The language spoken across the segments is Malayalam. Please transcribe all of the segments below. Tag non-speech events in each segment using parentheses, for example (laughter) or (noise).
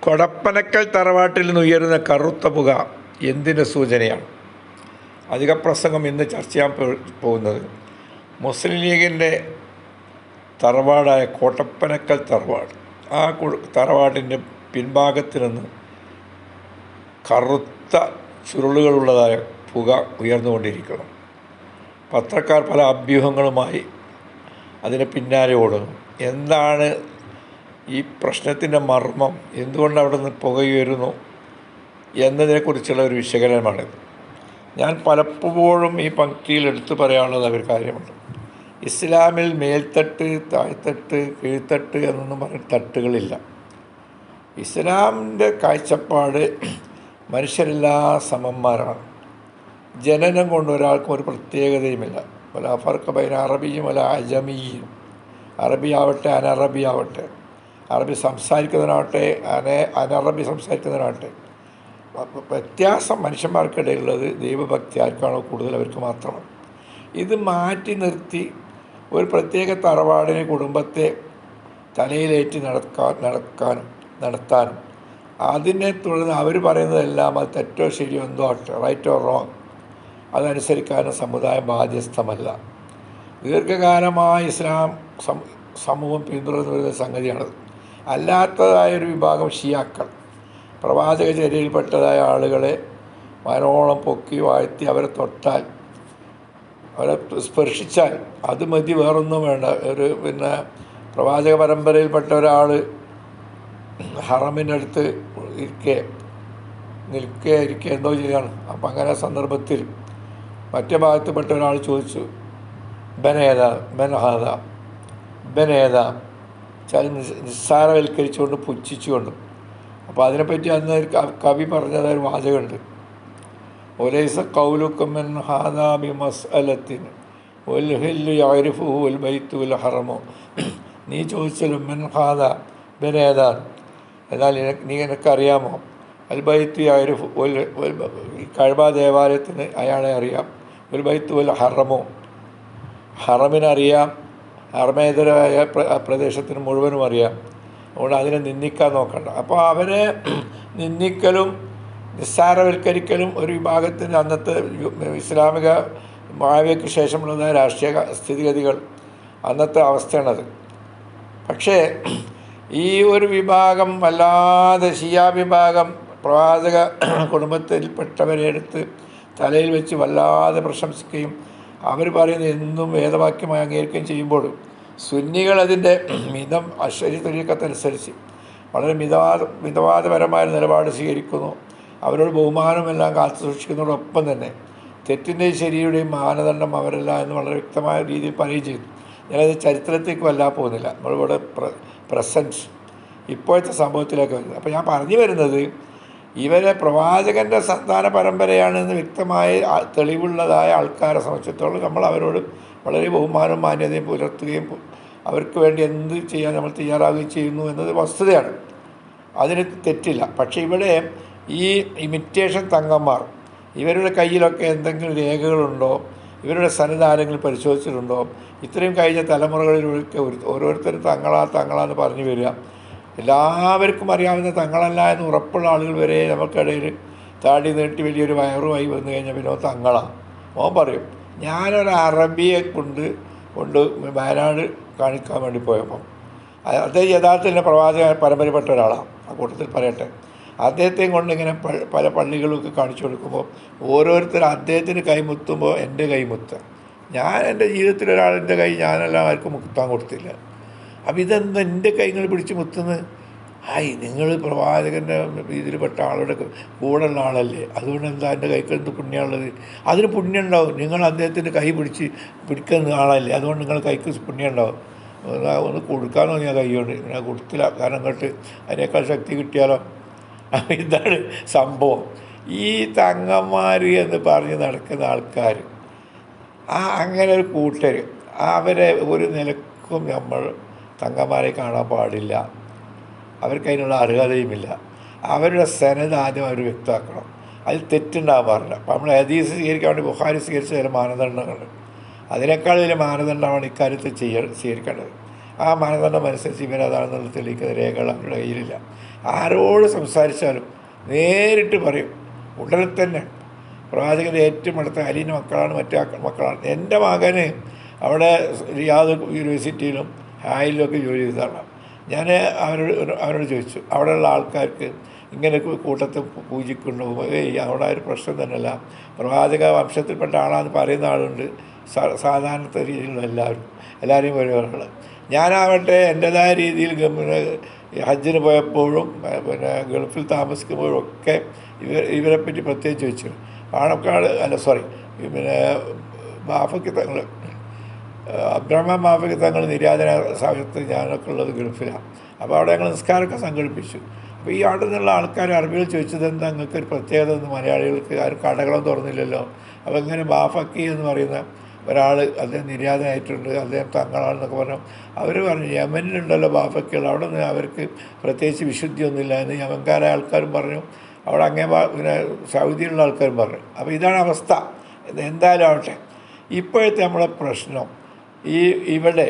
കൊടപ്പനക്കൽ തറവാട്ടിൽ നിന്ന് ഉയരുന്ന കറുത്ത പുക എന്തിന്റെ സൂചനയാണ്? അധിക പ്രസംഗം ഇന്ന് ചർച്ച ചെയ്യാൻ പോകുന്നത് മുസ്ലിം ലീഗിന്റെ തറവാടായ കോട്ടപ്പനക്കൽ തറവാട്. ആ തറവാടിന്റെ പിൻഭാഗത്ത് നിന്ന് കറുത്ത ചുരുളുകളുള്ളതായ പുക ഉയർന്നുകൊണ്ടിരിക്കുന്നു. പത്രക്കാർ പല അഭ്യൂഹങ്ങളുമായി അതിന് പിന്നാലെ ഓടുന്നു. എന്താണ് ഈ പ്രശ്നത്തിന്റെ മർമ്മം എന്തുകൊണ്ട് അവിടെ നിന്ന് പുകയുയരുന്നു എന്നതിനെക്കുറിച്ചുള്ള ഒരു വിശകലനമാണിത്. ഞാൻ പലപ്പോഴും ഈ പങ്ക്തിയിൽ എടുത്തു പറയാനുള്ളത് ഒരു കാര്യമുണ്ട്. ഇസ്ലാമിൽ മേൽത്തട്ട് താഴ്ത്തട്ട് കീഴ്ത്തട്ട് എന്നൊന്നും പറഞ്ഞ തട്ടുകളില്ല. ഇസ്ലാമിന്റെ കാഴ്ചപ്പാട് മനുഷ്യരെല്ലാ സമന്മാരാണ്. ജനനം കൊണ്ട് ഒരാൾക്കും ഒരു പ്രത്യേകതയുമില്ല. വല ഫർക്കബൈൻ അറബിയും വല അജമിയും. അറബി ആവട്ടെ അനറബി ആവട്ടെ അറബി സംസാരിക്കുന്നതിനാവട്ടെ അന അനറബി സംസാരിക്കുന്നതിനാവട്ടെ വ്യത്യാസം മനുഷ്യന്മാർക്കിടയിലുള്ളത് ദൈവഭക്തി ആർക്കാണോ കൂടുതൽ അവർക്ക് മാത്രമാണ്. ഇത് മാറ്റി നിർത്തി ഒരു പ്രത്യേക തറവാടിനെ കുടുംബത്തെ തലയിലേറ്റി നടക്കാൻ നടക്കാനും നടത്താനും. അതിനെ തുടർന്ന് അവർ പറയുന്നതെല്ലാം അത് തെറ്റോ ശരിയോ എന്തോ ആട്ടെ റൈറ്റോ റോങ് അതനുസരിക്കാനും സമുദായം ബാധ്യസ്ഥമല്ല. ദീർഘകാലമായി ഇസ്ലാം സമൂഹം പിന്തുടർന്നു വരുന്ന സംഗതിയാണത്. അല്ലാത്തതായൊരു വിഭാഗം ഷിയാക്കൾ. പ്രവാചക ചര്യയിൽപ്പെട്ടതായ ആളുകളെ മനോളം പൊക്കി വാഴ്ത്തി അവരെ തൊട്ടാൽ അവരെ സ്പർശിച്ചാൽ അത് മതി വേറൊന്നും വേണ്ട. ഒരു പിന്നെ പ്രവാചക പരമ്പരയിൽപ്പെട്ട ഒരാൾ ഹറമിനടുത്ത് ഇരിക്കെ നിൽക്കുക ഇരിക്കുക എന്തോ ചെയ്യാണ്. അപ്പം അങ്ങനെ സന്ദർഭത്തിൽ മറ്റേ ഭാഗത്തുപെട്ട ഒരാൾ ചോദിച്ചു ബനേത ബനഹാദ ബനേത? നിസ്സാരവൽക്കരിച്ചുകൊണ്ട് പുച്ഛിച്ചുകൊണ്ടും. അപ്പോൾ അതിനെപ്പറ്റി അന്ന് ഒരു കവി പറഞ്ഞത് ഒരു വാചകമുണ്ട്. ഒലൈസ കൗലുക്കമ്മൻ ഹാദാബി മസ് അലത്തിൻ ഹറമോ നീ ചോദിച്ചാലും മെൻ ഹാദ ബനേദാൻ എന്നാൽ നീ നിനക്കറിയാമോ അൽ ബൈത്തു യാരിഫു ഉൽ കഴബ ദേവാലയത്തിന് അയാളെ അറിയാം. ഉൽ ബൈത്തു ഉൽ ഹറമോ ഹറമിനറിയാം. ആ പ്രദേശത്തിന് മുഴുവനും അറിയാം. അതുകൊണ്ട് അതിനെ നിന്ദിക്കാൻ നോക്കണ്ട. അപ്പോൾ അവരെ (clears throat) നിന്ദിക്കലും നിസ്സാരവൽക്കരിക്കലും ഒരു വിഭാഗത്തിന് അന്നത്തെ ഇസ്ലാമിക മാവിയയ്ക്ക് ശേഷമുള്ളതായ രാഷ്ട്രീയ സ്ഥിതിഗതികൾ അന്നത്തെ അവസ്ഥയാണത്. പക്ഷേ (clears throat) ഈ ഒരു വിഭാഗം വല്ലാതെ ഷിയാ വിഭാഗം പ്രവാചക (clears throat) കുടുംബത്തിൽപ്പെട്ടവരെ എടുത്ത് തലയിൽ വെച്ച് വല്ലാതെ പ്രശംസിക്കുകയും അവർ പറയുന്നത് എന്നും വേദവാക്യമായി അംഗീകരിക്കുകയും ചെയ്യുമ്പോൾ സുന്നികൾ അതിന്റെ മിതം അശ്വരി തൊഴിക്കത്തനുസരിച്ച് വളരെ മിതവാദ മിതവാദപരമായ നിലപാട് സ്വീകരിക്കുന്നു. അവരോട് ബഹുമാനമെല്ലാം കാത്തു സൂക്ഷിക്കുന്നതോടൊപ്പം തന്നെ തെറ്റിന്റെയും ശരിയുടെയും മാനദണ്ഡം അവരല്ല എന്ന് വളരെ വ്യക്തമായ രീതിയിൽ പറയുകയും ചെയ്തു. ഞാനത് ചരിത്രത്തേക്ക് വല്ലാതെ പോകുന്നില്ല. നമ്മളിവിടെ പ്ര പ്രസന്റ് ഇപ്പോഴത്തെ സംഭവത്തിലേക്ക് വരുന്നത്. അപ്പോൾ ഞാൻ പറഞ്ഞു വരുന്നത് ഇവരെ പ്രവാചകന്റെ സന്താന പരമ്പരയാണെന്ന് വ്യക്തമായ തെളിവുള്ളതായ ആൾക്കാരെ സംബന്ധിച്ചിടത്തോളം നമ്മൾ അവരോട് വളരെ ബഹുമാനവും മാന്യതയും പുലർത്തുകയും അവർക്ക് വേണ്ടി എന്ത് ചെയ്യാൻ നമ്മൾ തയ്യാറാവുകയും ചെയ്യുന്നു എന്നത് വസ്തുതയാണ്. അതിന് തെറ്റില്ല. പക്ഷേ ഇവിടെ ഈ ഇമിറ്റേഷൻ തങ്ങന്മാർ ഇവരുടെ കയ്യിലൊക്കെ എന്തെങ്കിലും രേഖകളുണ്ടോ? ഇവരുടെ സന്നിധാനങ്ങൾ പരിശോധിച്ചിട്ടുണ്ടോ? ഇത്രയും കഴിഞ്ഞ തലമുറകളിലൊക്കെ ഓരോരുത്തരും തങ്ങളാ തങ്ങളാന്ന് പറഞ്ഞു വരിക. എല്ലാവർക്കും അറിയാവുന്ന തങ്ങളല്ല എന്ന് ഉറപ്പുള്ള ആളുകൾ വരെ നമുക്കിടയിൽ താടി നീട്ടി വലിയൊരു വയറുമായി വന്നു കഴിഞ്ഞാൽ പിന്നെ തങ്ങളാണ് തങ്ങളാ. ഓൻ പറയും ഞാനൊരു അറബിയെ കൊണ്ട് കൊണ്ട് വയനാട് കാണിക്കാൻ വേണ്ടി പോയപ്പം. അദ്ദേഹം യഥാർത്ഥത്തിൽ പ്രവാചക പരമ്പരപ്പെട്ട ഒരാളാണ് ആ കൂട്ടത്തിൽ പറയട്ടെ. അദ്ദേഹത്തെയും കൊണ്ട് ഇങ്ങനെ പല പള്ളികളൊക്കെ കാണിച്ചു കൊടുക്കുമ്പോൾ ഓരോരുത്തർ അദ്ദേഹത്തിന് കൈമുത്തുമ്പോൾ എന്റെ കൈമുത്തുക ഞാൻ എന്റെ ജീവിതത്തിൽ ഒരാളിന്റെ കൈ ഞാനെല്ലാം ആർക്കും മുത്താൻ കൊടുത്തില്ല. അപ്പം ഇതെന്താ എന്റെ കൈകൾ പിടിച്ച് മുത്തുന്നത്? ഹായ് നിങ്ങൾ പ്രവാചകന്റെ ഇതിൽ പെട്ട ആളുടെ കൂടെ ഉള്ള ആളല്ലേ? അതുകൊണ്ട് എന്താ എന്റെ കൈക്ക് എന്ത് പുണ്യമുള്ളത് അതിന് പുണ്യം ഉണ്ടാവും. നിങ്ങൾ അദ്ദേഹത്തിന്റെ കൈ പിടിച്ച് പിടിക്കുന്ന ആളല്ലേ? അതുകൊണ്ട് നിങ്ങൾ കൈക്ക് പുണ്യം ഉണ്ടാവും. ഒന്ന് കൊടുക്കാമെന്ന് ഞാൻ കൈകൊണ്ട്. ഞാൻ കൊടുത്തില്ല. കാരണം അങ്ങോട്ട് അതിനേക്കാൾ ശക്തി കിട്ടിയാലോ? ഇതാണ് സംഭവം. ഈ തങ്ങന്മാർ എന്ന് പറഞ്ഞ് നടക്കുന്ന ആൾക്കാർ ആ അങ്ങനെ ഒരു കൂട്ടർ അവരെ ഒരു നിലക്കും നമ്മൾ തങ്ങന്മാരെ കാണാൻ പാടില്ല. അവർക്ക് അതിനുള്ള അർഹതയുമില്ല. അവരുടെ സനത് ആദ്യം അവർ വ്യക്തമാക്കണം. അതിൽ തെറ്റുണ്ടാകാൻ പാടില്ല അപ്പം നമ്മൾ ഹദീസ് സ്വീകരിക്കാൻ വേണ്ടി ബുഹാരി സ്വീകരിച്ച ചില മാനദണ്ഡങ്ങൾ. അതിനേക്കാൾ വലിയ മാനദണ്ഡമാണ് ഇക്കാര്യത്തിൽ ചെയ്യ സ്വീകരിക്കേണ്ടത്. ആ മാനദണ്ഡം അനുസരിച്ച് ഇവരതാണെന്നുള്ള തെളിയിക്കുന്ന രേഖകൾ അവരുടെ കയ്യിലില്ല. ആരോട് സംസാരിച്ചാലും നേരിട്ട് പറയും. ഉടനെ തന്നെ. പ്രവാചകന്റെ ഏറ്റവും അടുത്ത അലീന്റെ മക്കളാണ് മറ്റേ മക്കളാണ്. എന്റെ മകന് അവിടെ യാതൊരു യൂണിവേഴ്സിറ്റിയിലും ഹായിലൊക്കെ ജോലി ചെയ്തതാണ് ഞാൻ അവരോട് അവരോട് ചോദിച്ചു അവിടെയുള്ള ആൾക്കാർക്ക് ഇങ്ങനെ കൂട്ടത്തെ കൂട്ടത്തിൽ പൂജിക്കുന്നു ഏയ് അവിടെ ഒരു പ്രശ്നം തന്നെയല്ല. പ്രവാചക വംശത്തിൽപ്പെട്ട ആളാന്ന് പറയുന്ന ആളുണ്ട് സാധാരണ രീതിയിലുള്ള എല്ലാവരും എല്ലാവരെയും ഒരുപോലെ ഞാനാവട്ടെ എന്റെതായ രീതിയിൽ ഗ- പിന്നെ ഹജ്ജിന് പോയപ്പോഴും പിന്നെ ഗൾഫിൽ താമസിക്കുമ്പോഴും ഒക്കെ ഇവർ ഇവരെപ്പറ്റി പ്രത്യേകിച്ച് ചോദിച്ചു. പാണക്കാട് അല്ല സോറി പിന്നെ ബാഫയ്ക്ക് തങ്ങൾ അബ്രഹ്മാൻ മാഫിക്ക് തങ്ങൾ നിര്യാതന സമയത്ത് ഞാനൊക്കെ ഉള്ളത് ഗൾഫിലാണ്. അപ്പോൾ അവിടെ ഞങ്ങൾ നിസ്കാരമൊക്കെ സംഘടിപ്പിച്ചു. അപ്പോൾ ഈ അവിടെ നിന്നുള്ള ആൾക്കാർ അറബികൾ ചോദിച്ചത് എന്താ നിങ്ങൾക്ക് ഒരു പ്രത്യേകത എന്ന് മലയാളികൾക്ക് ആരും കടകളും തുറന്നില്ലല്ലോ? അപ്പോൾ ഇങ്ങനെ ബാഫക്കി എന്ന് പറയുന്ന ഒരാൾ അദ്ദേഹം നിര്യാതനായിട്ടുണ്ട് അദ്ദേഹം തങ്ങളാണെന്നൊക്കെ പറഞ്ഞു. അവർ പറഞ്ഞു യമനിലുണ്ടല്ലോ ബാഫക്കികൾ അവിടെ നിന്ന് അവർക്ക് പ്രത്യേകിച്ച് വിശുദ്ധിയൊന്നുമില്ല എന്ന് യമൻകാരായ ആൾക്കാരും പറഞ്ഞു. അവിടെ അങ്ങേ പിന്നെ സൗദിയിലുള്ള ആൾക്കാരും പറഞ്ഞു. അപ്പോൾ ഇതാണ് അവസ്ഥ. എന്തായാലും ആവട്ടെ. ഇപ്പോഴത്തെ നമ്മളെ പ്രശ്നം. ഈ ഇവിടെ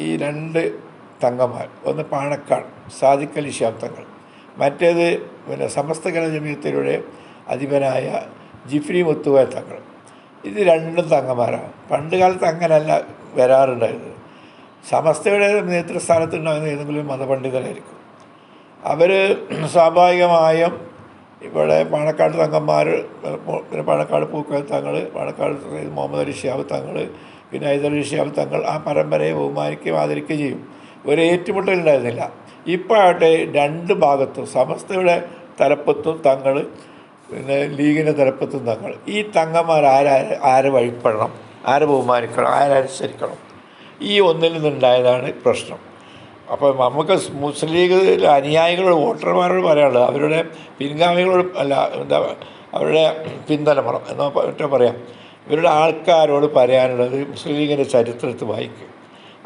ഈ രണ്ട് തങ്ങന്മാർ ഒന്ന് പാണക്കാട് സാദിഖലി തങ്ങൾ മറ്റേത് പിന്നെ സമസ്ത ഗണജമീയത്തിലൂടെ ജമീയത്തിലൂടെ അധിപനായ ജിഫ്രി മുത്തുവായ തങ്ങൾ. ഇത് രണ്ടും തങ്ങന്മാരാണ് പണ്ട് കാലത്ത് അങ്ങനല്ല വരാറുണ്ടായിരുന്നത്. സമസ്തയുടെ നേതൃസ്ഥാനത്തുണ്ടാകുന്ന ഏതെങ്കിലും മതപണ്ഡിതരായിരിക്കും. അവർ സ്വാഭാവികമായും ഇവിടെ പാണക്കാട് തങ്ങന്മാർ പിന്നെ പാണക്കാട് പൂക്കൽ തങ്ങൾ പാണക്കാട് മുഹമ്മദ് അലി ഷിയാബ് തങ്ങൾ ഹൈദരലി ഷിഹാബ് തങ്ങൾ ആ പരമ്പരയെ ബഹുമാനിക്കുകയും ആദരിക്കുകയും ചെയ്യും. ഒരു ഏറ്റുമുട്ടൽ ഉണ്ടായിരുന്നില്ല. ഇപ്പോഴാകട്ടെ രണ്ട് ഭാഗത്തും സമസ്തയുടെ തലപ്പത്തും തങ്ങൾ പിന്നെ ലീഗിന്റെ തലപ്പത്തും തങ്ങൾ. ഈ തങ്ങന്മാർ ആരാ ആരെ വഴിപ്പെടണം? ആരെ ബഹുമാനിക്കണം? ആരനുസരിക്കണം ഈ ഒന്നിൽ നിന്നുണ്ടായതാണ് പ്രശ്നം. അപ്പോൾ നമുക്ക് മുസ്ലിം ലീഗ് അനുയായികളോട് വോട്ടർമാരോട് പറയാനുള്ളത് അവരുടെ പിൻഗാമികളോട് അല്ല എന്താ അവരുടെ പിന്തലമുറ എന്നോ പറയാം. ഇവരുടെ ആൾക്കാരോട് പറയാനുള്ളത് മുസ്ലിം ലീഗിന്റെ ചരിത്രത്തിൽ വായിക്കും.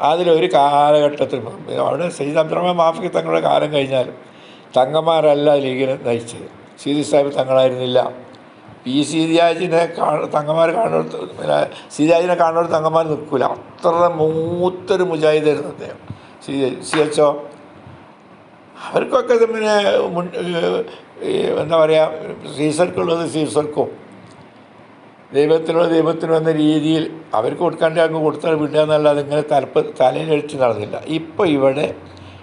അതിലൊരു കാലഘട്ടത്തിൽ അവിടെ സയ്യിദ് അബ്ദുറഹ്മാൻ മാഫിക്ക് തങ്ങളുടെ കാലം കഴിഞ്ഞാലും തങ്ങന്മാരല്ല ലീഗിനെ നയിച്ചത്. സീതി സാഹിബ് തങ്ങളായിരുന്നില്ല. പി. സീതിയാജിനെ തങ്ങന്മാർ പിന്നെ സീതിയാജിനെ കാണുന്നിടത്ത് തങ്ങന്മാർ നിൽക്കില്ല അത്ര മൂത്തൊരു മുജാഹിദായിരുന്നു അദ്ദേഹം. സി സി എച്ച് ഒ അവർക്കൊക്കെ പിന്നെ എന്താ പറയുക സീസർക്കുള്ളത് സീസർക്കും ദൈവത്തിനുള്ള ദൈവത്തിന് എന്ന രീതിയിൽ അവർക്ക് കൊടുക്കാണ്ട് അങ്ങ് കൊടുത്താൽ വിടുക എന്നല്ലാതെ ഇങ്ങനെ തലപ്പ് തലയിലടിച്ച് നടന്നില്ല. ഇപ്പോൾ ഇവിടെ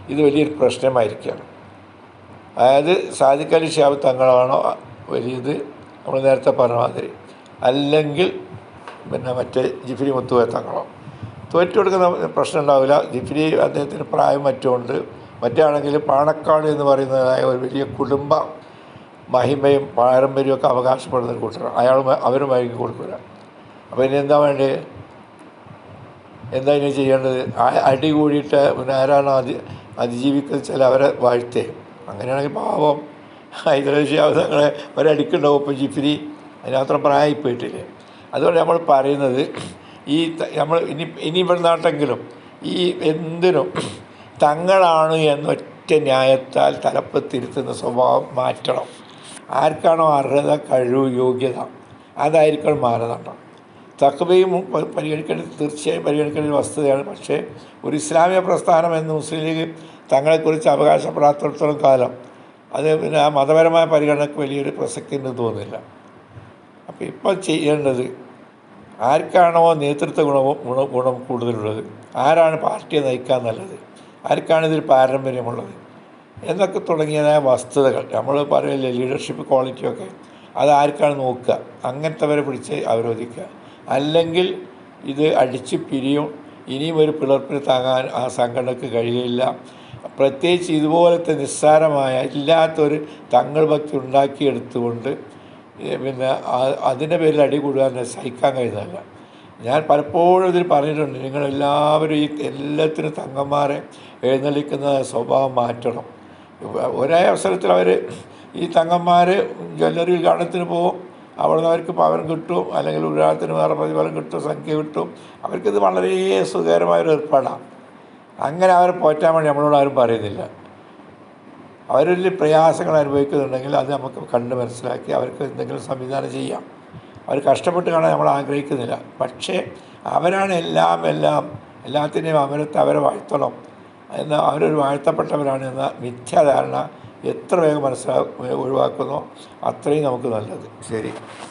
ഇത് വലിയൊരു പ്രശ്നമായിരിക്കുകയാണ്. അതായത് സാദിഖ് ഷാബ് തങ്ങളാണോ വലിയത് നമ്മൾ നേരത്തെ പറഞ്ഞ മാതിരി. അല്ലെങ്കിൽ പിന്നെ മറ്റേ ജിഫ്രി മുത്തുവ തങ്ങളോ. തോറ്റു കൊടുക്കുന്ന പ്രശ്നം ഉണ്ടാവില്ല. ജിഫ്രി അദ്ദേഹത്തിന് പ്രായം മറ്റുമുണ്ട്. മറ്റാണെങ്കിൽ പാണക്കാട് എന്ന് പറയുന്നതായ ഒരു വലിയ കുടുംബ മഹിമയും പാരമ്പര്യവും ഒക്കെ അവകാശപ്പെടുന്ന ഒരു കൂട്ടരാണ്. അയാൾ അവരും വൈകി കൊടുക്കില്ല അപ്പോൾ ഇനി എന്താ വേണ്ടത് എന്താ ഇനി ചെയ്യേണ്ടത്? അടി കൂടിയിട്ട് പിന്നെ ആരാണ് അതി അതിജീവിക്കുന്നത് ചില അവരെ വാഴ്ത്തേ. അങ്ങനെയാണെങ്കിൽ പാവം ഹൈദരാബാദ് തങ്ങളെ ഒരടിക്കുണ്ടാവും ഇപ്പം ജിഫിരി. അതിനത്ര പ്രായമായി പോയിട്ടില്ലേ അതുകൊണ്ട് നമ്മൾ പറയുന്നത് ഈ നമ്മൾ ഇനി ഇനി ഇവിടെ നാട്ടെങ്കിലും ഈ എന്തിനും തങ്ങളാണ് എന്നൊറ്റ ന്യായത്താൽ തലപ്പത്തിരുത്തുന്ന സ്വഭാവം മാറ്റണം. ആർക്കാണോ അർഹത കഴിവ് യോഗ്യത അതായിരിക്കണം മാനദണ്ഡം. തക്കവയും പരിഗണിക്കേണ്ട പരിഗണിക്കേണ്ടത് തീർച്ചയായും പരിഗണിക്കേണ്ട ഒരു വസ്തുതയാണ്. പക്ഷേ ഒരു ഇസ്ലാമിക പ്രസ്ഥാനം എന്ന് മുസ്ലിം ലീഗ് തങ്ങളെക്കുറിച്ച് അവകാശപ്പെടാത്തിടത്തോളം കാലം അത് പിന്നെ ആ മതപരമായ പരിഗണനക്ക് വലിയൊരു പ്രസക്തി എന്ന് തോന്നുന്നില്ല. അപ്പോൾ ഇപ്പോൾ ചെയ്യേണ്ടത് ആർക്കാണോ നേതൃത്വ ഗുണവും ഗുണ ഗുണം കൂടുതലുള്ളത് ആരാണ് പാർട്ടിയെ നയിക്കാൻ നല്ലത് ആർക്കാണ് ഇതിൽ പാരമ്പര്യമുള്ളത് എന്നൊക്കെ തുടങ്ങിയതായ വസ്തുതകൾ. നമ്മൾ പറയില്ലേ ലീഡർഷിപ്പ് ക്വാളിറ്റിയൊക്കെ അത് ആർക്കാണ് നോക്കുക? അങ്ങനത്തെവരെ പിടിച്ച് അവരോധിക്കുക. അല്ലെങ്കിൽ ഇത് അടിച്ച് പിരിയും ഇനിയും ഒരു പിളർപ്പിന് താങ്ങാൻ ആ സംഘടനക്ക് കഴിയില്ല. പ്രത്യേകിച്ച് ഇതുപോലത്തെ നിസ്സാരമായ ഇല്ലാത്തൊരു തങ്ങൾ ഭക്തി ഉണ്ടാക്കിയെടുത്തുകൊണ്ട് പിന്നെ അതിന്റെ പേരിൽ അടി കൂടുക സഹിക്കാൻ കഴിയുന്നതല്ല. ഞാൻ പലപ്പോഴും ഇതിൽ പറഞ്ഞിട്ടുണ്ട് നിങ്ങളെല്ലാവരും ഈ എല്ലാത്തിനും തങ്ങന്മാരെ എഴുന്നള്ളിക്കുന്ന സ്വഭാവം മാറ്റണം. ഒരേ അവസരത്തിൽ അവർ ഈ തങ്ങന്മാർ ജ്വല്ലറി ഉദ്ഘാടനത്തിന് പോകും അവിടെ നിന്ന് അവർക്ക് പവൻ കിട്ടും. അല്ലെങ്കിൽ ഉദ്ഘാടനത്തിന് വേറെ പ്രതിഫലം കിട്ടും സംഖ്യ കിട്ടും. അവർക്കിത് വളരെ സുഖകരമായൊരു ഏർപ്പാടാണ് അങ്ങനെ അവരെ പോറ്റാൻ വേണ്ടി നമ്മളോട് ആരും പറയുന്നില്ല. അവരിൽ പ്രയാസങ്ങൾ അനുഭവിക്കുന്നുണ്ടെങ്കിൽ അത് നമുക്ക് കണ്ട് മനസ്സിലാക്കി അവർക്ക് എന്തെങ്കിലും സംവിധാനം ചെയ്യാം. അവർ കഷ്ടപ്പെട്ട് കാണാൻ നമ്മൾ ആഗ്രഹിക്കുന്നില്ല. പക്ഷേ അവരാണ് എല്ലാം എല്ലാം എല്ലാത്തിന്റെയും അമരത്ത് അവരെ വാഴ്ത്തണം. എന്നാൽ അവരൊരു വാഴ്ത്തപ്പെട്ടവരാണ് എന്ന മിഥ്യാധാരണ എത്ര വേഗം മനസ്സിലാ ഒഴിവാക്കുന്നോ. അത്രയും നമുക്ക് നല്ലത്. ശരി.